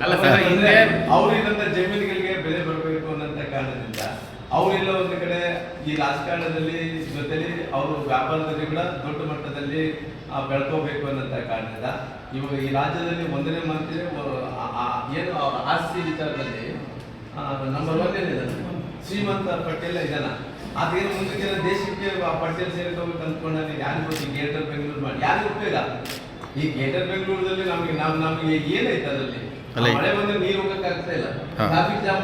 ಅಲ್ಲ ಸರ್, ಹಿಂದೆ- ಜಮೀನುಗಳಿಗೆ ಬೆಲೆ ಬರಬೇಕು ಅನ್ನೋಂಥ ಕಾರಣದಿಂದ ಅವರೆಲ್ಲ ಒಂದು ಕಡೆ ಈ ರಾಜಕಾರಣದಲ್ಲಿ ಜೊತೆಲಿ ಅವರು ವ್ಯಾಪಾರದಲ್ಲಿ ಕೂಡ ದೊಡ್ಡ ಮಟ್ಟದಲ್ಲಿ ಆ, ಬೆಳ್ಕೋಬೇಕು ಅನ್ನೋಂಥ ಕಾರಣದಿಂದ ಇವಾಗ ಈ ರಾಜ್ಯದಲ್ಲಿ ಒಂದನೇ ಮಂತ್ರಿ ಏನು ಅವ್ರ ಆಸ್ತಿ ವಿಚಾರದಲ್ಲಿ ನಂಬರ್ ಒನ್ ಏನಿದೆ ಶ್ರೀಮಂತ ಪಟೇಲ್ ಇದನ್ನ ಅದೇನು ಮುಂದಕ್ಕೆ ದೇಶಕ್ಕೆ ಆ ಪಟೇಲ್ ಸೇರ್ಕೋಬೇಕು ಅಂದ್ಕೊಂಡ ಯಾರು ಗೊತ್ತು ಗೇಟರ್ ಬೆಂಗಳೂರು ಮಾಡಿ. ಯಾರಿಗೂ ಉಪಯೋಗ? ಈ ಗೇಟರ್ ಬೆಂಗಳೂರಲ್ಲಿ ನಮಗೆ ನಮ್ಗೆ ನಮಗೆ ಏನೈತೆ ಅದರಲ್ಲಿ? ಅಲ್ಲ, ಮಳೆ ಬಂದ್ರೆ ನೀರು ಹೋಗಕ್ ಆಗ್ತಾ ಇಲ್ಲ ಟ್ರಾಫಿಕ್ ಜಾಮ್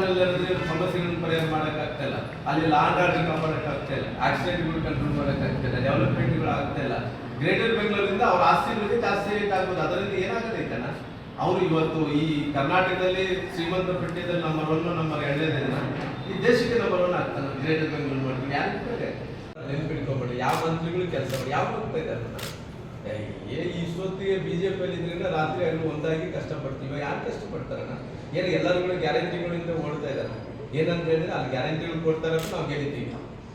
ಸಮಸ್ಯೆಗಳನ್ನ ಪರಿಹಾರ ಮಾಡಕ್ ಆಗ್ತಾ ಇಲ್ಲ. ಅಲ್ಲಿ ಲಾಂಡ್ ಆರ್ಡರ್ ಕಾಪಾಡಕ್ ಆಗ್ತಾ ಇಲ್ಲ. ಆಕ್ಸಿಡೆಂಟ್ಗಳು ಕಂಟ್ರೋಲ್ ಮಾಡಕ್ ಆಗ್ತಾ ಇಲ್ಲ. ಡೆವಲಪ್ಮೆಂಟ್ಗಳು ಆಗ್ತಾ ಇಲ್ಲ. ಗ್ರೇಟರ್ ಬೆಂಗಳೂರಿಂದ ಅವ್ರ ಆಸ್ತಿಗಳಿಗೆ ಜಾಸ್ತಿ ರೇಟ್ ಆಗ್ಬೋದು. ಅದರಿಂದ ಏನಾಗದೈತಣ್ಣ ಅವರು ಇವತ್ತು ಈ ಕರ್ನಾಟಕದಲ್ಲಿ ಶ್ರೀಮಂತ ಪಟ್ಟಿಯಲ್ಲಿ ನಂಬರ್ ಒನ್ ನಂಬರ್ ಎರಡನೇದಿನ ಈ ದೇಶಕ್ಕೆ ನಂಬರ್ ಒನ್ ಆಗ್ತಾನೆ. ಗ್ರೇಟರ್ ಬೆಂಗಳೂರು ಮಾಡ್ತೀವಿ ಯಾರು ನೆನ್ಪಿಟ್ಕೊಂಬೇಡಿ. ಯಾವ ಮಂತ್ರಿಗಳು ಕೆಲಸ ಮಾಡಿ. ಯಾವ ಹೋಗ್ತಾ ಇದ್ದಾರೆ ಇಷ್ಟೊತ್ತಿಗೆ ಬಿಜೆಪಿಯಲ್ಲಿ ಇದ್ರಿಂದ ರಾತ್ರಿ ಅಲ್ಲಿ ಒಂದಾಗಿ ಕಷ್ಟಪಡ್ತೀವಿ. ಯಾರು ಕಷ್ಟಪಡ್ತಾರಣ್ಣ ಏನು ಎಲ್ಲರೂ ಗ್ಯಾರಂಟಿಗಳಿಂದ ಓಡ್ತಾ ಇದ್ದಾರೆ. ಏನಂತ ಹೇಳಿದ್ರೆ ಅಲ್ಲಿ ಗ್ಯಾರಂಟಿಗಳು ಕೊಡ್ತಾರೆ ಅಂತ ನಾವು ಗೆಲ್ತೀವಿ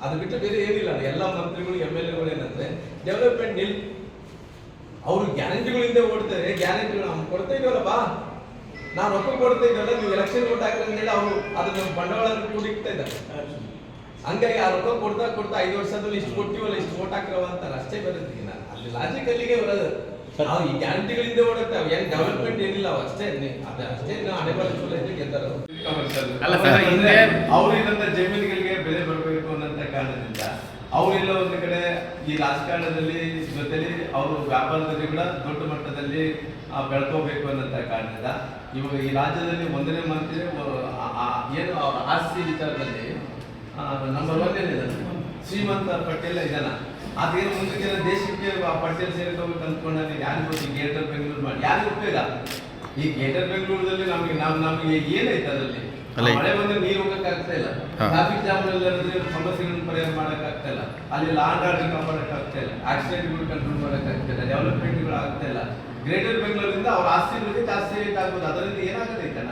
ಅದು ಬಿಟ್ಟು ಬೇರೆ ಏನಿಲ್ಲ. ಎಲ್ಲ ಮಂತ್ರಿಗಳು ಎಂ ಎಲ್ ಎಗಳು ಏನಂದ್ರೆ ಡೆವಲಪ್ಮೆಂಟ್ ನಿಲ್ ಅವರು ಗ್ಯಾರಂಟಿಗಳಿಂದ ಓಡ್ತಾರೆ. ಗ್ಯಾರಂಟಿಗಳು ನಾವು ಕೊಡ್ತಾ ಇದ್ದೀವಲ್ಲ ಬಾ. ನಾವು ರೊಕ್ಕ ಕೊಡ್ತಾ ಇದೀವಲ್ಲ ನೀವು ಎಲೆಕ್ಷನ್ ಓಟ್ ಹಾಕಿದ್ರೆ ಅವರು ಅದನ್ನ ಬಂಡವಾಳ ಕೂಡಿಕ್ತಾ ಇದ್ದಾರೆ. ಹಂಗಾಗಿ ಆ ರೊಕ್ಕ ಕೊಡ್ತಾ ಕೊಡ್ತಾ ಐದು ವರ್ಷದಲ್ಲಿ ಇಷ್ಟು ಕೊಟ್ಟಿವಲ್ಲ ಇಷ್ಟು ಓಟ್ ಹಾಕ್ರವ ಅಂತಾರೆ. ಅಷ್ಟೇ ಬರುತ್ತೆ. ಅಲ್ಲಿ ಲಾಜಿಕ್ ಅಲ್ಲಿಗೆ ಬರೋದು. ನಾವು ಈ ಗ್ಯಾರಂಟಿಗಳಿಂದ ಓಡುತ್ತೇವೆ ಏನ್ ಡೆವಲಪ್ಮೆಂಟ್ ಏನಿಲ್ಲ ಅವು ಅಷ್ಟೇ. ಅದೇ ಅದ ಅಷ್ಟೇ ನಾವು ಹಣೆ ಬರ ಚಲೋ ಐತೆ ಗೆದ್ದಾರ ಅಲ್ಲ ಸರ್, ಹಿಂದೆ- ಅವರಿದಂತ ಜಮೀನುಗಳಿಗೆ ಬೆಲೆ ಬರಬೇಕು ಅನ್ನೋಂಥ ಕಾರಣದಿಂದ ಅವರೆಲ್ಲ ಒಂದು ಕಡೆ ಈ ರಾಜಕಾರಣದಲ್ಲಿ ಜೊತೆಲಿ ಅವರು ವ್ಯಾಪಾರದಲ್ಲಿ ಕೂಡ ದೊಡ್ಡ ಮಟ್ಟದಲ್ಲಿ ಆ, ಬೆಳ್ಕೋಬೇಕು ಅನ್ನೋಂಥ ಕಾರಣದಿಂದ ಇವಾಗ ಈ ರಾಜ್ಯದಲ್ಲಿ ಒಂದನೇ ಮಂತ್ರಿ ಏನು ಅವ್ರ ಆಸ್ತಿ ವಿಚಾರದಲ್ಲಿ ನಂಬರ್ ಒನ್ ಏನಿದೆ? ಶ್ರೀಮಂತ ಪಟೇಲ್ ಇದನ್ನ ಅದೇನು ಮುಂದಕ್ಕೆ ದೇಶಕ್ಕೆ ಆ ಸೇರಿಕೊಂಡು ಸೇರ್ಕೋಬೇಕು ಅಂದ್ಕೊಂಡ ಯಾರಿಗೂ ಗೊತ್ತು ಗ್ರೇಟರ್ ಬೆಂಗಳೂರು ಮಾಡಿ. ಯಾರು ಉಪಯೋಗ? ಈ ಗ್ರೇಟರ್ ಬೆಂಗಳೂರಲ್ಲಿ ನಮಗೆ ನಮ್ ನಮಗೆ ಏನೈತೆ ಅದರಲ್ಲಿ? ಈ- ಮಳೆ ಬಂದ್ರೆ ನೀರು ಹೋಗಕ್ ಆಗ್ತಾ ಇಲ್ಲ ಟ್ರಾಫಿಕ್ ಜಾಮ್ ಇಲ್ಲದ್ರೆ ಸಮಸ್ಯೆಗಳನ್ನ ಪರಿಹಾರ ಮಾಡಕ್ ಆಗ್ತಾ ಇಲ್ಲ. ಅಲ್ಲಿ ಲಾಂಡ್ ಆರ್ಡರ್ ಕಾಪಾಡಕ್ ಆಗ್ತಾ ಇಲ್ಲ. ಆಕ್ಸಿಡೆಂಟ್ಗಳು ಕಂಟ್ರೋಲ್ ಮಾಡಕ್ ಆಗ್ತಾ ಇಲ್ಲ. ಡೆವಲಪ್ಮೆಂಟ್ಗಳು ಆಗ್ತಾ ಇಲ್ಲ. ಗ್ರೇಟರ್ ಬೆಂಗಳೂರಿಂದ ಅವ್ರ ಆಸ್ತಿಗಳಿಗೆ ಜಾಸ್ತಿ ರೇಟ್ ಆಗ್ಬೋದು. ಅದರಿಂದ ಏನಾಗದೈತಣ್ಣ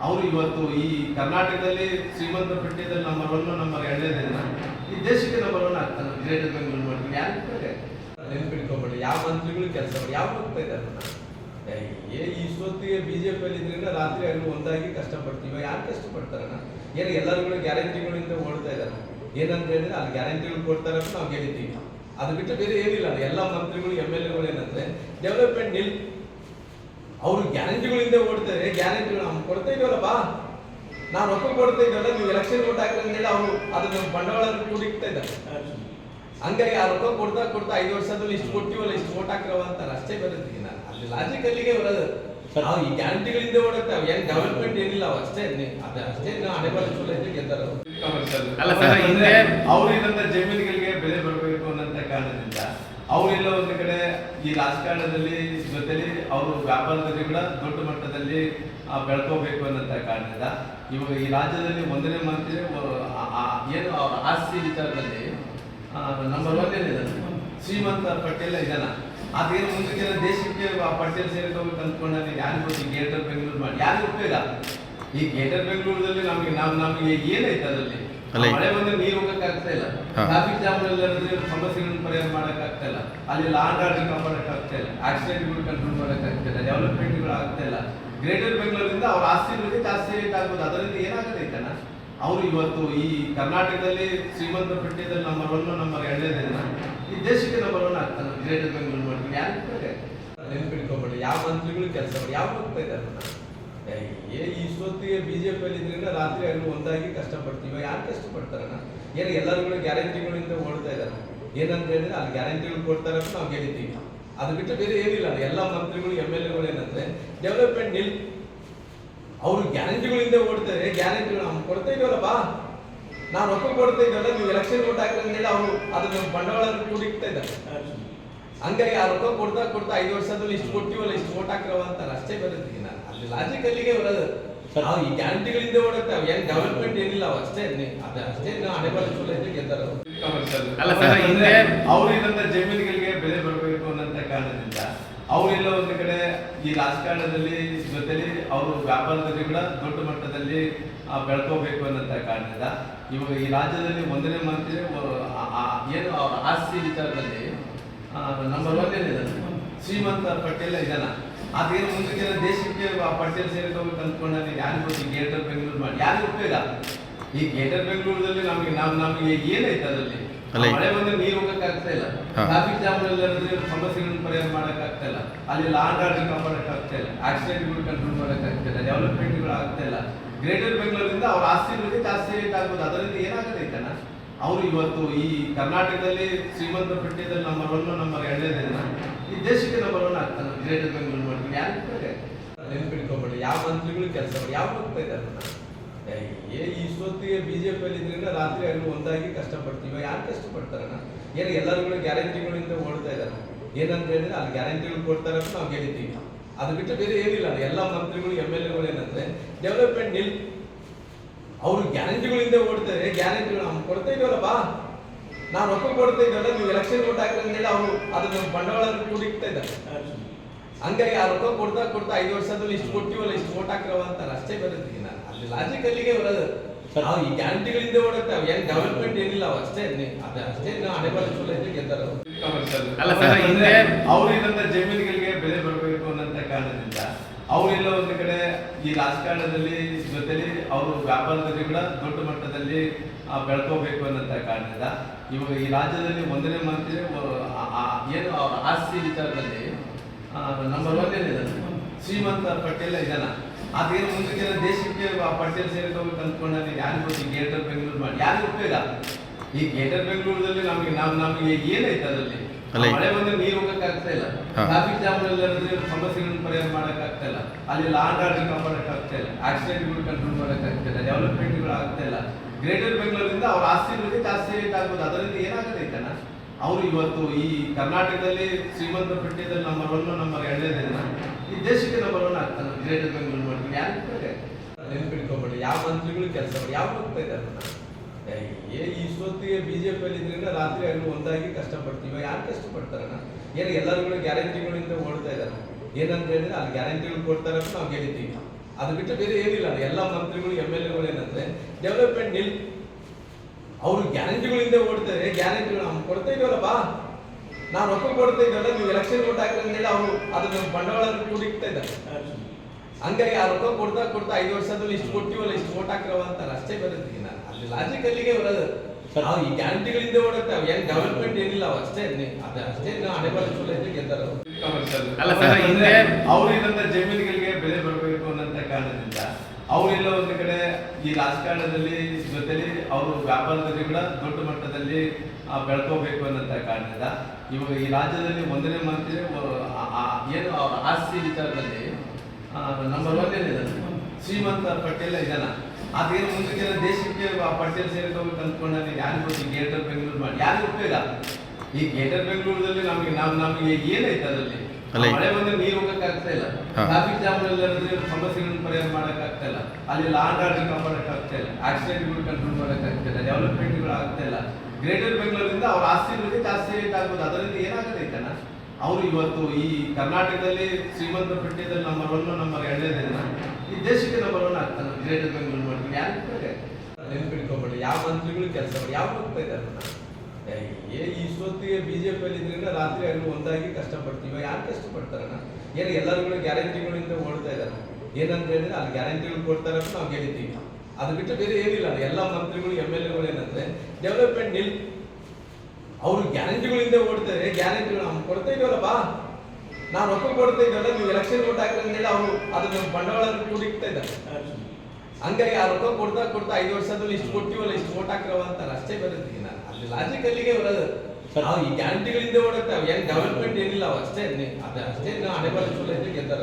ಅವರು ಇವತ್ತು ಈ ಕರ್ನಾಟಕದಲ್ಲಿ ಶ್ರೀಮಂತ ಪಟ್ಟಿಯಲ್ಲಿ ನಂಬರ್ ಒನ್ ನಂಬರ್ ಎರಡನೇದಿನ? ಈ ದೇಶಕ್ಕೆ ನಂಬರ್ ಒನ್ ಆಗ್ತಾನೆ ಗ್ರೇಟರ್ ಬೆಂಗಳೂರು ಯಾರು ನೆನ್ಪಿಟ್ಕೊಂಬೇಡಿ ಯಾವ ಮಂತ್ರಿಗಳು ಕೆಲಸ ಮಾಡಿ ಯಾವ ಹೋಗ್ತಾ ಇದ್ದಾರೆ ಏ ಇಷ್ಟೊತ್ತಿಗೆ ಬಿಜೆಪಿಯಲ್ಲಿ ಇದ್ರಿಂದ ರಾತ್ರಿ ಅಲ್ಲಿ ಒಂದಾಗಿ ಕಷ್ಟಪಡ್ತೀವಿ. ಇವಾಗ ಯಾರು ಕಷ್ಟಪಡ್ತಾರಣ ಏನು ಎಲ್ಲರೂ ಗ್ಯಾರಂಟಿಗಳಿಂದ ಓಡ್ತಾ ಇದ್ದಾರೆ. ಏನಂತ ಹೇಳಿದ್ರೆ ಅಲ್ಲಿ ಗ್ಯಾರಂಟಿಗಳು ಕೊಡ್ತಾರೆ ಅಂತ ನಾವು ಗೆಲ್ತೀವಿ ಅದು ಬಿಟ್ಟು ಬೇರೆ ಏನಿಲ್ಲ ಎಲ್ಲಾ ಎಲ್ಲ ಮಂತ್ರಿಗಳು ಎಂ ಎಲ್ ಎಗಳು ಏನಂದ್ರೆ ಡೆವಲಪ್ಮೆಂಟ್ ನಿಲ್ ಅವರು ಗ್ಯಾರಂಟಿಗಳಿಂದ ಓಡ್ತಾರೆ. ಗ್ಯಾರಂಟಿಗಳು ನಾವು ಕೊಡ್ತಾ ಇದೀವಲ್ಲ ಬಾ. ನಾವು ರೊಕ್ಕ ಕೊಡ್ತಾ ಇದೀವಲ್ಲ ನೀವು ಎಲೆಕ್ಷನ್ ಓಟ್ ಹಾಕ್ರಿ ಅಂತ ಹೇಳಿ ಅವರು ಅದನ್ನ ಬಂಡವಾಳ ಕೂಡಿಕ್ತಾ ಇದ್ದಾರೆ. ಹಂಗಾಗಿ ಆ ರೊಕ್ಕ ಕೊಡ್ತಾ ಕೊಡ್ತಾ ಐದು ವರ್ಷದಲ್ಲಿ ಇಷ್ಟು ಕೊಟ್ಟಿವಲ್ಲ ಇಷ್ಟು ಓಟ್ ಹಾಕ್ರವ ಅಂತಾರೆ. ಅಷ್ಟೇ ಬರುತ್ತೆ ನಾನು ಅಲ್ಲಿ ಲಾಜಿಕ್ ಅಲ್ಲಿಗೆ ಬರೋದು. ನಾವು ಈ ಗ್ಯಾರಂಟಿಗಳಿಂದ ಓಡುತ್ತೇವೆ ಏನ್ ಡೆವಲಪ್ಮೆಂಟ್ ಏನಿಲ್ಲ ಅವು ಅಷ್ಟೇ ಅದ ಅಷ್ಟೇ ನಾವು ಹಣೆ ಬರ ಚಲೋ ಐತೆ ಗೆದ್ದಾರ ಅಲ್ಲ ಸರ್, ಹಿಂದೆ- ಅವರಿದಂತ ಜಮೀನುಗಳಿಗೆ ಬೆಲೆ ಬರಬೇಕು ಅನ್ನೋಂಥ ಕಾರಣದಿಂದ ಅವರೆಲ್ಲ ಒಂದು ಕಡೆ ಈ ರಾಜಕಾರಣದಲ್ಲಿ ಜೊತೆಲಿ ಅವರು ವ್ಯಾಪಾರದಲ್ಲಿ ಕೂಡ ದೊಡ್ಡ ಮಟ್ಟದಲ್ಲಿ ಆ, ಬೆಳ್ಕೋಬೇಕು ಅನ್ನೋಂಥ ಕಾರಣದಿಂದ ಇವಾಗ ಈ ರಾಜ್ಯದಲ್ಲಿ ಒಂದನೇ ಮಂತ್ರಿ ಏನು ಅವ್ರ ಆಸ್ತಿ ವಿಚಾರದಲ್ಲಿ ನಂಬರ್ ಒನ್ ಏನಿದೆ ಶ್ರೀಮಂತ ಪಟೇಲ್ ಇದನ್ನ ಅದೇನು ಮುಂದಕ್ಕೆ ದೇಶಕ್ಕೆ ಪಟೇಲ್ ಸೇರ್ಕೋಬೇಕು ನನಗೆ ಯಾರಿಗೆ ಗೊತ್ತು ಗ್ರೇಟರ್ ಬೆಂಗಳೂರು ಮಾಡಿ? ಯಾರಿಗೂ ಉಪಯೋಗ? ಈ ಗ್ರೇಟರ್ ಬೆಂಗಳೂರಿನಲ್ಲಿ ನಮಗೆ ನಾವು ನಮಗೆ ಏನೈತೆ ಅದರಲ್ಲಿ? ಮಳೆ ಬಂದ್ರೆ ನೀರು ಹೋಗಕ್ ಆಗ್ತಾ ಇಲ್ಲ. ಟ್ರಾಫಿಕ್ ಜಾಮ್ ಇಲ್ಲದ್ರೆ ಸಮಸ್ಯೆಗಳನ್ನ ಪರಿಹಾರ ಮಾಡಕ್ ಆಗ್ತಾ ಇಲ್ಲ. ಅಲ್ಲಿ ಲಾಂಡ್ ಆರ್ಡರ್ ಕಾಪಾಡಕ್ ಆಗ್ತಾ ಇಲ್ಲ. ಆಕ್ಸಿಡೆಂಟ್ಗಳು ಕಂಟ್ರೋಲ್ ಮಾಡಕ್ ಆಗ್ತಾ ಇಲ್ಲ. ಡೆವಲಪ್ಮೆಂಟ್ಗಳು ಆಗ್ತಾ ಇಲ್ಲ. ಗ್ರೇಟರ್ ಬೆಂಗಳೂರಿಂದ ಅವ್ರ ಆಸ್ತಿ ಜಾಸ್ತಿ ಆಗ್ಬೋದು. ಅದರಿಂದ ಏನಾಗದೈತಣ್ಣ? ಅವರು ಇವತ್ತು ಈ ಕರ್ನಾಟಕದಲ್ಲಿ ಶ್ರೀಮಂತ ಪಟ್ಟಿಯಲ್ಲಿ ನಂಬರ್ ಒನ್ ನಂಬರ್ ಎರಡನೇದಿನ ಈ ದೇಶಕ್ಕೆ ನಂಬರ್ ಒನ್ ಆಗ್ತಾನೆ ಗ್ರೇಟರ್ ಬೆಂಗಳೂರು ಮಾಡ್ತೀವಿ ಯಾರು ನೆನ್ಪಿಟ್ಕೊಂಬೇಡಿ. ಯಾವ ಮಂತ್ರಿಗಳು ಕೆಲಸ ಮಾಡಿ ಯಾವ ಹೋಗ್ತಾ ಇದ್ದಾರೆ ಏ ಇಷ್ಟೊತ್ತಿಗೆ ಬಿಜೆಪಿಯಲ್ಲಿ ಇದ್ರಿಂದ ರಾತ್ರಿ ಅಲ್ಲಿ ಒಂದಾಗಿ ಕಷ್ಟಪಡ್ತೀವಿ. ಯಾರು ಕಷ್ಟಪಡ್ತಾರಣ್ಣ ಏನು ಎಲ್ಲರೂ ಗ್ಯಾರಂಟಿಗಳಿಂದ ಓಡ್ತಾ ಇದ್ದಾರೆ. ಏನಂತ ಹೇಳಿದ್ರೆ ಅಲ್ಲಿ ಗ್ಯಾರಂಟಿಗಳು ಕೊಡ್ತಾರೆ ಅಂತ ನಾವು ಗೆಲ್ತೀವಿ ಅದು ಬಿಟ್ಟು ಬೇರೆ ಏನಿಲ್ಲ. ಎಲ್ಲ ಮಂತ್ರಿಗಳು ಎಂ ಎಲ್ ಎಗಳು ಏನಂದ್ರೆ ಡೆವಲಪ್ಮೆಂಟ್ ನಿಲ್ ಅವರು ಗ್ಯಾರಂಟಿಗಳಿಂದ ಓಡ್ತಾರೆ ಗ್ಯಾರಂಟಿಗಳು ನಾವು ಕೊಡ್ತಾ ಇದೀವಲ್ಲ ಬಾ. ನಾವು ರೊಕ್ಕ ಕೊಡ್ತಾ ಇದೀವಲ್ಲ ನೀವು ಎಲೆಕ್ಷನ್ ಓಟ್ ಹಾಕ್ರಿ ಅಂತ ಹೇಳಿ ಅವರು ಅದನ್ನ ಬಂಡವಾಳ ಕೂಡಿಕ್ತಾ ಇದ್ದಾರೆ. ಹಂಗಾಗಿ ಆ ರೊಕ್ಕ ಕೊಡ್ತಾ ಕೊಡ್ತಾ ಐದು ವರ್ಷದಲ್ಲಿ ಇಷ್ಟು ಕೊಟ್ಟಿವಲ್ಲ ಇಷ್ಟು ಓಟ್ ಹಾಕ್ರವ ಅಂತಾರೆ. ಅಷ್ಟೇ ಬರುತ್ತೆ. ನಾನು ಅಲ್ಲಿ ಲಾಜಿಕ್ ಅಲ್ಲಿಗೆ ಬರೋದು. ನಾವು ಈ ಗ್ಯಾರಂಟಿಗಳಿಂದ ಓಡುತ್ತೇವೆ ಏನ್ ಡೆವಲಪ್ಮೆಂಟ್ ಏನಿಲ್ಲ ಅವು ಅಷ್ಟೇ. ಅದ ಅಷ್ಟೇ ನಾವು ಹಣೆ ಬರ ಚಲೋ ಗೆದ್ದಾರ ಅಲ್ಲ ಸರ್, ಹಿಂದೆ- ಬೆಲೆ ಕಾರಣದಿಂದ ಅವರೆಲ್ಲ ಒಂದು ಕಡೆ ಈ ರಾಜಕಾರಣದಲ್ಲಿ ಜೊತೆಲಿ ಅವರು ವ್ಯಾಪಾರದಲ್ಲಿ ಕೂಡ ದೊಡ್ಡ ಮಟ್ಟದಲ್ಲಿ ಬೆಳ್ಕೋಬೇಕು ಅನ್ನೋಂಥ ಕಾರಣದಿಂದ ಇವಾಗ ಈ ರಾಜ್ಯದಲ್ಲಿ ಒಂದನೇ ಮಂತ್ರಿ ಏನು ಅವ್ರ ಆಸ್ತಿ ವಿಚಾರದಲ್ಲಿ ನಂಬರ್ ಒನ್ ಏನಿದೆ ಶ್ರೀಮಂತ ಪಟೇಲ್ ಇದನ್ನ ಅದೇನು ಮುಂದಕ್ಕೆ ದೇಶಕ್ಕೆ ಆ ಸೇರಿ ಹೋಗ್ಬೇಕು ಅಂತ ಯಾರು ಯಾರಿಗೂ ಗೊತ್ತು? ಗೇಟರ್ ಬೆಂಗಳೂರು ಮಾಡಿ. ಯಾರಿಗೂ ಉಪಯೋಗ? ಈ ಗ್ರೇಟರ್ ಬೆಂಗಳೂರಲ್ಲಿ ನಮಗೆ ನಮ್ಗೆ ನಮಗೆ ಏನೈತೆ ಅದರಲ್ಲಿ? ಈ- ಮಳೆ ಬಂದ್ರೆ ನೀರು ಹೋಗಕ್ಕೆ ಆಗ್ತಾ ಇಲ್ಲ. ಟ್ರಾಫಿಕ್ ಜಾಮ್ ಇಲ್ಲದ್ರೆ ಸಮಸ್ಯೆಗಳನ್ನ ಪರಿಹಾರ ಮಾಡಕ್ ಆಗ್ತಾ ಇಲ್ಲ. ಅಲ್ಲಿ ಲಾಂಗ್ ಆರ್ಡರ್ ಆಗ್ತಾ ಇಲ್ಲ. ಆಕ್ಸಿಡೆಂಟ್ಗಳು ಕಂಟ್ರೋಲ್ ಮಾಡಕ್ ಆಗ್ತಾ ಇಲ್ಲ. ಡೆವಲಪ್ಮೆಂಟ್ಗಳು ಆಗ್ತಾ ಇಲ್ಲ. ಗ್ರೇಟರ್ ಬೆಂಗಳೂರಿಂದ ಅವ್ರ ಆಸ್ತಿಗಳಿಗೆ ಜಾಸ್ತಿ ರೇಟ್ ಆಗ್ಬೋದು. ಅದರಿಂದ ಏನಾಗದೈತಣ್ಣ ಅವರು ಇವತ್ತು ಈ ಕರ್ನಾಟಕದಲ್ಲಿ ಶ್ರೀಮಂತ ಪಟ್ಟಿಯಲ್ಲಿ ನಂಬರ್ ಒನ್ ನಂಬರ್ ಎರಡನೇದೇನ ಈ ದೇಶಕ್ಕೆ ನಂಬರ್ ಒನ್ ಆಗ್ತಾನೆ. ಗ್ರೇಟರ್ ಬೆಂಗಳೂರು ಮಾಡ್ತೀವಿ ಯಾರು ನೆನ್ಪಿಟ್ಕೊಂಬೇಡಿ ಯಾವ ಮಂತ್ರಿಗಳು ಕೆಲಸ ಯಾವ ಹೋಗ್ತಾ ಇದ್ದಾರೆ ಇಷ್ಟೊತ್ತಿಗೆ ಅಲ್ಲಿ ಇದ್ರಿಂದ ರಾತ್ರಿ ಅಲ್ಲಿ ಒಂದಾಗಿ ಕಷ್ಟಪಡ್ತೀವಿ. ಯಾರು ಕಷ್ಟಪಡ್ತಾರಣ್ಣ ಏನು ಎಲ್ಲರೂ ಗ್ಯಾರಂಟಿಗಳಿಂದ ಓಡ್ತಾ ಇದ್ದಾರೆ ಏನಂತ ಹೇಳಿದ್ರೆ ಅಲ್ಲಿ ಗ್ಯಾರಂಟಿಗಳು ಕೊಡ್ತಾರೆ ಅಂತ ನಾವು ಗೆಲ್ಲಿತೀವಿ ಅದು ಬಿಟ್ಟು ಬೇರೆ ಏನಿಲ್ಲ ಎಲ್ಲ ಮಂತ್ರಿಗಳು ಎಂ ಎಲ್ ಎಗಳು ಏನಂದ್ರೆ ಡೆವಲಪ್ಮೆಂಟ್ ನಿಲ್ ಅವರು ಗ್ಯಾರಂಟಿಗಳಿಂದ ಓಡ್ತಾರೆ. ಗ್ಯಾರಂಟಿಗಳು ನಾವು ಕೊಡ್ತಾ ಇದ್ದೀವಲ್ಲ ಬಾ. ನಾವು ರೊಕ್ಕ ಕೊಡ್ತಾ ಇದ್ದೀವಲ್ಲ ನೀವು ಎಲೆಕ್ಷನ್ ವೋಟ್ ಹಾಕಿದ್ರೆ ಅಂತ ಹೇಳಿ ಅವರು ಅದನ್ನ ಬಂಡವಾಳ ಕೂಡಿಕ್ತಾ ಇದ್ದಾರೆ. ಹಂಗಾಗಿ ಆ ರೊಕ್ಕ ಕೊಡ್ತಾ ಕೊಡ್ತಾ ಐದು ವರ್ಷದಲ್ಲಿ ಇಷ್ಟು ಕೊಟ್ಟಿವಲ್ಲ ಇಷ್ಟು ಓಟ್ ಹಾಕ್ರವ ಅಂತಾರೆ. ಅಷ್ಟೇ ಬರುತ್ತೆ. ಲಾಜಿಕ್ ಅಲ್ಲಿಗೆ ಬರೋದು. ನಾವು ಈ ಗ್ಯಾರಂಟಿಗಳಿಂದ ಓಡುತ್ತೆ. ಅವು ಏನು ಡೆವಲಪ್ಮೆಂಟ್ ಏನಿಲ್ಲ ಅವು ಅಷ್ಟೇ ಅದ ಅಷ್ಟೇ ನಾವು ಹಣೆ ಬರ ಚಲೋ ಐತೆ ಗೆದ್ದಾರ ಅಲ್ಲ ಸರ್, ಹಿಂದೆ- ಅವರಿಲ್ಲಂತ ಜಮೀನುಗಳಿಗೆ ಬೆಲೆ ಬರಬೇಕು ಅನ್ನೋಂಥ ಕಾರಣದಿಂದ ಅವರೆಲ್ಲ ಒಂದು ಕಡೆ ಈ ರಾಜಕಾರಣದಲ್ಲಿ ಜೊತೆಲಿ ಅವರು ವ್ಯಾಪಾರದಲ್ಲಿ ಕೂಡ ದೊಡ್ಡ ಮಟ್ಟದಲ್ಲಿ ಆ, ಬೆಳ್ಕೋಬೇಕು ಅನ್ನೋಂಥ ಕಾರಣದಿಂದ ಇವಾಗ ಈ ರಾಜ್ಯದಲ್ಲಿ ಒಂದನೇ ಮಂತ್ರಿ ಏನು ಅವ್ರ ಆಸ್ತಿ ವಿಚಾರದಲ್ಲಿ ನಂಬರ್ ಒನ್ ಏನಿದೆ? ಶ್ರೀಮಂತ ಪಟೇಲ್ ಇದನ್ನ ಅದೇನು ಮುಂದಕ್ಕೆ ದೇಶಕ್ಕೆ ಆ ಪಟೇಲ್ ಸೇರಿಕೊಂಡು ಅಂದ್ಕೊಂಡ ಯಾರು ಯಾರಿಗೂ ಗ್ರೇಟರ್ ಗೇಟರ್ ಬೆಂಗಳೂರು ಮಾಡಿ? ಯಾರಿಗೂ ಉಪಯೋಗ? ಈ ಗೇಟರ್ ಬೆಂಗಳೂರಲ್ಲಿ ನಮಗೆ ನಾವು ನಮಗೆ ಏನೈತೆ ಅದರಲ್ಲಿ? ಈ- ಮಳೆ ಬಂದ್ರೆ ನೀರು ಹೋಗಕ್ಕಾಗ್ತಾ ಇಲ್ಲ. ಟ್ರಾಫಿಕ್ ಜಾಮ್ ಇಲ್ಲದ್ರೆ ಸಮಸ್ಯೆಗಳನ್ನ ಪರಿಹಾರ ಮಾಡಕ್ ಆಗ್ತಾ ಇಲ್ಲ. ಅಲ್ಲಿ ಲಾ ಅಂಡ್ ಆರ್ಡರ್ ಕಾಪಾಡಕ್ಕಾಗ್ತಾ ಇಲ್ಲ. ಆಕ್ಸಿಡೆಂಟ್ಗಳು ಕಂಟ್ರೋಲ್ ಮಾಡಕ್ ಆಗ್ತಾ ಇಲ್ಲ. ಡೆವಲಪ್ಮೆಂಟ್ಗಳು ಆಗ್ತಾ ಇಲ್ಲ. ಗ್ರೇಟರ್ ಬೆಂಗಳೂರಿಂದ ಅವ್ರ ಆಸ್ತಿಗಳಿಗೆ ಜಾಸ್ತಿ ರೇಟ್ ಆಗ್ಬೋದು. ಅದರಿಂದ ಏನಾಗದೈತಣ್ಣ ಅವರು ಇವತ್ತು ಈ ಕರ್ನಾಟಕದಲ್ಲಿ ಶ್ರೀಮಂತ ಪಟ್ಟಿಯಲ್ಲಿ ನಮ್ಮ ಒನ್ ನಂಬರ್ ಎರಡನೇದೇನ ಈ ದೇಶಕ್ಕೆ ನಾವು ಬರೋಣ ಆಗ್ತಾನೆ ಗ್ರೇಟರ್ ಬೆಂಗಳೂರು ಮಾಡ್ತೀವಿ ಯಾರು ನೆನ್ಪಿಟ್ಕೊಂಬಿಡಿ, ಯಾವ ಮಂತ್ರಿಗಳು ಕೆಲಸ ಮಾಡಿ, ಯಾವ ಹೋಗ್ತಾ ಇದ್ದಾರೆ ಏ ಇಷ್ಟೊತ್ತಿಗೆ ಪಿಯಲ್ಲಿ ಇದ್ರಿಂದ ರಾತ್ರಿ ಅಲ್ಲಿ ಒಂದಾಗಿ ಕಷ್ಟಪಡ್ತೀವಿ. ಯಾರು ಕಷ್ಟಪಡ್ತಾರಣ್ಣ ಏನು ಎಲ್ಲರೂ ಗ್ಯಾರಂಟಿಗಳಿಂದ ಓಡ್ತಾ ಇದ್ದಾರೆ. ಏನಂತ ಹೇಳಿದ್ರೆ ಅಲ್ಲಿ ಗ್ಯಾರಂಟಿಗಳು ಕೊಡ್ತಾರೆ ಅಂತ ನಾವು ಗೆಲ್ತೀವಿ ಅದು ಬಿಟ್ಟು ಬೇರೆ ಏನಿಲ್ಲ ಎಲ್ಲ ಮಂತ್ರಿಗಳು ಎಂ ಎಲ್ ಎಗಳು ಏನಂದ್ರೆ ಡೆವಲಪ್ಮೆಂಟ್ ನಿಲ್ ಅವರು ಗ್ಯಾರಂಟಿಗಳಿಂದ ಓಡ್ತಾರೆ ಗ್ಯಾರಂಟಿಗಳು ನಮ್ಗೆ ಕೊಡ್ತಾ ಇದ್ದೀವಲ್ಲ ಬಾ. ನಾವು ರೊಕ್ಕ ಕೊಡ್ತಾ ಇದ್ದಲ್ಲ ನೀವು ಎಲೆಕ್ಷನ್ ಓಟ್ ಹಾಕ್ರಿ ಅಂತ ಹೇಳಿ ಅವರು ಅದನ್ನ ಬಂಡವಾಳ ಕೂಡಿಕ್ತಾ ಇದ್ದಾರೆ. ಹಂಗಾಗಿ ಆ ರೊಕ್ಕ ಕೊಡ್ತಾ ಕೊಡ್ತಾ ಐದು ವರ್ಷದಲ್ಲಿ ಇಷ್ಟು ಕೊಟ್ಟಿವಲ್ಲ ಇಷ್ಟು ಓಟ್ ಹಾಕ್ರವ ಅಂತಾರೆ ಅಷ್ಟೇ ಬರುತ್ತೆ. ನಾನು ಅಲ್ಲಿ ಲಾಜಿಕ್ ಅಲ್ಲಿಗೆ ಬರೋದು ನಾವು ಈ ಗ್ಯಾರಂಟಿಗಳಿಂದ ಓಡುತ್ತೇವೆ ಏನ್ ಡೆವಲಪ್ಮೆಂಟ್ ಏನಿಲ್ಲ ಅವು ಅಷ್ಟೇ ಅದ ಅಷ್ಟೇ ನಾವು ಹಣೆ ಬರ ಚಲೋ ಐತೆ ಗೆದ್ದಾರ ಅಲ್ಲ ಸರ್, ಹಿಂದೆ- ಅವರಿಲ್ಲಂತ ಜಮೀನುಗಳಿಗೆ ಬೆಲೆ ಬರಬೇಕು ಅನ್ನೋಂಥ ಕಾರಣದಿಂದ ಅವರೆಲ್ಲ ಒಂದು ಕಡೆ ಈ ರಾಜಕಾರಣದಲ್ಲಿ ಜೊತೆಲಿ ಅವರು ವ್ಯಾಪಾರದಲ್ಲಿ ಕೂಡ ದೊಡ್ಡ ಮಟ್ಟದಲ್ಲಿ ಬೆಳ್ಕೋಬೇಕು ಅನ್ನೋಂಥ ಕಾರಣದಿಂದ ಇವಾಗ ಈ ರಾಜ್ಯದಲ್ಲಿ ಒಂದನೇ ಮಂತ್ರಿ ಏನು ಅವ್ರ ಆಸ್ತಿ ವಿಚಾರದಲ್ಲಿ ನಂಬರ್ ಒನ್ ಏನಿದೆ? ಶ್ರೀಮಂತ ಪಟೇಲ್ ಇದನ್ನ ಅದೇನು ಮುಂದಕ್ಕೆ ದೇಶಕ್ಕೆ ಆ ಪಟೇಲ್ ಸೇರ್ಕೋಬೇಕು ಅಂದ್ಕೊಂಡ ನನಗೆ ಯಾರು ಗೊತ್ತು? ಗೇಟರ್ ಬೆಂಗಳೂರು ಮಾಡಿ. ಯಾರು ಉಪಯೋಗ? ಈ ಗ್ರೇಟರ್ ಬೆಂಗಳೂರಲ್ಲಿ ನಮಗೆ ನಾವು ನಮಗೆ ಏನೈತೆ ಅದರಲ್ಲಿ? ಈ- ಮಳೆ ಬಂದ್ರೆ ನೀರು ಹೋಗಕ್ಕಾಗ್ತಾ ಇಲ್ಲ. ಟ್ರಾಫಿಕ್ ಜಾಮ್ ಇಲ್ಲದ್ರೆ ಸಮಸ್ಯೆಗಳನ್ನ ಪರಿಹಾರ ಮಾಡಕ್ ಆಗ್ತಾ ಇಲ್ಲ. ಅಲ್ಲಿ ಲಾಂಡ್ ಆರ್ಡರ್ ಕಾಪಾಡಕ್ ಆಗ್ತಾ ಇಲ್ಲ. ಆಕ್ಸಿಡೆಂಟ್ಗಳು ಕಂಟ್ರೋಲ್ ಮಾಡಕ್ ಆಗ್ತಾ ಇಲ್ಲ. ಡೆವಲಪ್ಮೆಂಟ್ಗಳು ಆಗ್ತಾ ಇಲ್ಲ. ಗ್ರೇಟರ್ ಬೆಂಗಳೂರಿಂದ ಅವ್ರ ಆಸ್ತಿಗಳಿಗೆ ಜಾಸ್ತಿ ರೇಟ್ ಆಗ್ಬೋದು. ಅದರಿಂದ ಏನಾಗದೈತಣ್ಣ ಅವರು ಇವತ್ತು ಈ ಕರ್ನಾಟಕದಲ್ಲಿ ಶ್ರೀಮಂತ ಪಟ್ಟಿಯಲ್ಲಿ ನಂಬರ್ ಒನ್ ನಂಬರ್ ಎರಡನೇದೇನ ಈ ದೇಶಕ್ಕೆ ನಂಬರ್ ಒನ್ ಆಗ್ತಾನೆ ಗ್ರೇಟರ್ ಬೆಂಗಳೂರು ಯಾರು ನೆನ್ಪಿಟ್ಕೊಂಬೇಡಿ. ಯಾವ ಮಂತ್ರಿಗಳು ಕೆಲಸ ಮಾಡಿ, ಯಾವ ಹೋಗ್ತಾ ಇದ್ದಾರೆ ಏ ಇಷ್ಟೊತ್ತಿಗೆ ಬಿಜೆಪಿಯಲ್ಲಿ ಇದ್ರಿಂದ ರಾತ್ರಿ ಅಲ್ಲಿ ಒಂದಾಗಿ ಕಷ್ಟಪಡ್ತೀವಿ. ಯಾರು ಕಷ್ಟಪಡ್ತಾರಣ್ಣ ಏನು ಎಲ್ಲರಿಗೂ ಗ್ಯಾರಂಟಿಗಳಿಂದ ಓಡ್ತಾ ಇದ್ದಾರೆ. ಏನಂತ ಹೇಳಿದ್ರೆ ಅಲ್ಲಿ ಗ್ಯಾರಂಟಿಗಳು ಕೊಡ್ತಾರೆ ಅಂತ ನಾವು ಗೆಲ್ಲಿತೀವಿ ಅದು ಬಿಟ್ಟು ಬೇರೆ ಏನಿಲ್ಲ. ಎಲ್ಲ ಮಂತ್ರಿಗಳು ಎಂ ಎಲ್ ಎಗಳು ಏನಂದ್ರೆ ಡೆವಲಪ್ಮೆಂಟ್ ನಿಲ್ ಅವರು ಗ್ಯಾರಂಟಿಗಳಿಂದ ಓಡ್ತಾರೆ. ಗ್ಯಾರಂಟಿಗಳು ನಮ್ಗೆ ಕೊಡ್ತಾ ಇದೀವಲ್ಲ ಬಾ. ನಾವು ರೊಕ್ಕ ಕೊಡ್ತಾ ಇದೀವಲ್ಲ ನೀವು ಎಲೆಕ್ಷನ್ ಓಟ್ ಹಾಕ್ರಿ ಅವರು ಅದನ್ನ ಬಂಡವಾಳ ಕೂಡಿಕ್ತಾ ಇದ್ದಾರೆ. ಹಂಗಾಗಿ ಆ ರೊಕ್ಕ ಕೊಡ್ತಾ ಕೊಡ್ತಾ ಐದು ವರ್ಷದಲ್ಲಿ ಇಷ್ಟು ಕೊಟ್ಟಿವಲ್ಲ ಇಷ್ಟು ಓಟ್ ಹಾಕ್ರವ ಅಂತ ಅಷ್ಟೇ ಬರುತ್ತೆ. ನಾನು ಅಲ್ಲಿ ಲಾಜಿಕ್ ಅಲ್ಲಿಗೆ ಬರೋದು. ನಾವು ಈ ಗ್ಯಾರಂಟಿಗಳಿಂದ ಓಡುತ್ತೆ ಏನು ಡೆವಲಪ್ಮೆಂಟ್ ಏನಿಲ್ಲ ಅಷ್ಟೇ. ಅದೇ ಅಷ್ಟೇ. ಹಣೆ ಬರ ಚಲೋ ಗೆದ್ದಾರ